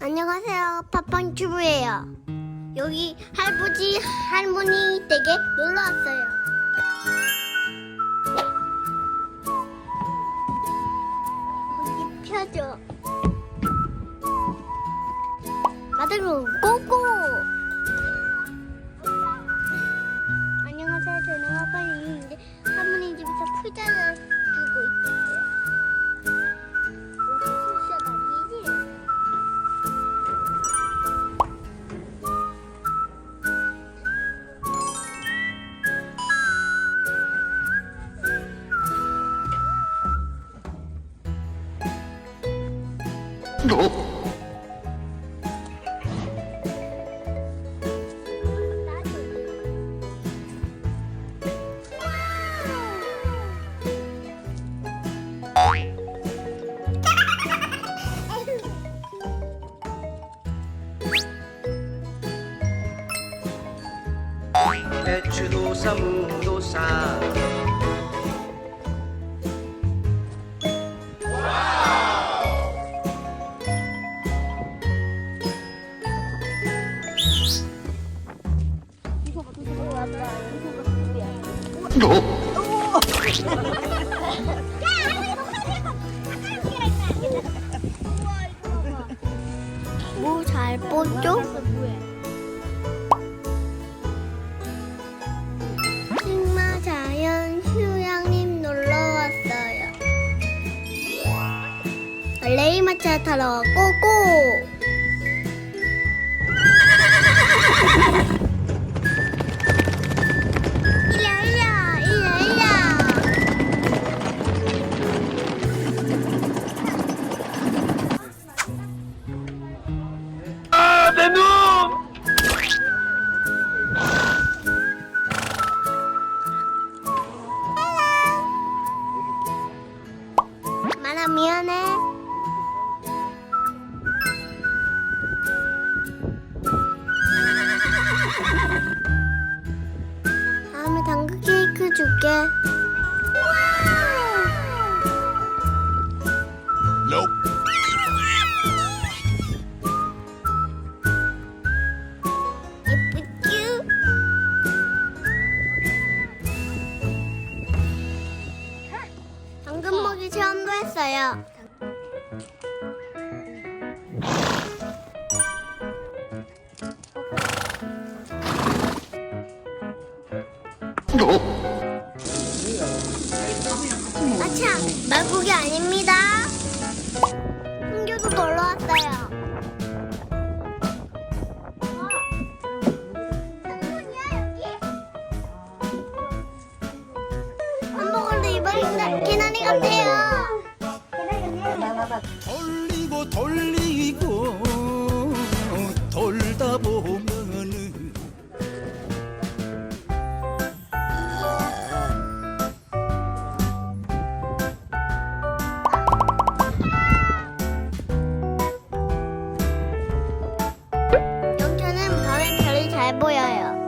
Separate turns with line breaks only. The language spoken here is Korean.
안녕하세요. 팝빵 튜브예요. 여기 할아버지, 할머니 댁에 놀러 왔어요. 거기 펴줘. 마대로 고고! 안녕하세요. 저는 할머니인데 할머니 집에서 풀자를
배추도사 무도사
뭐잘 뽑죠? sigma 자연 휴양림 놀러 왔어요. 레이마차 타러 고 미안해. 있어요. 어? 아차, 말고기 아닙니다. 풍겨도 놀러 왔어요. 어, 기나리 같아요. 돌리고 돌리고 돌다 보면은
영주는 별이 잘 보여요.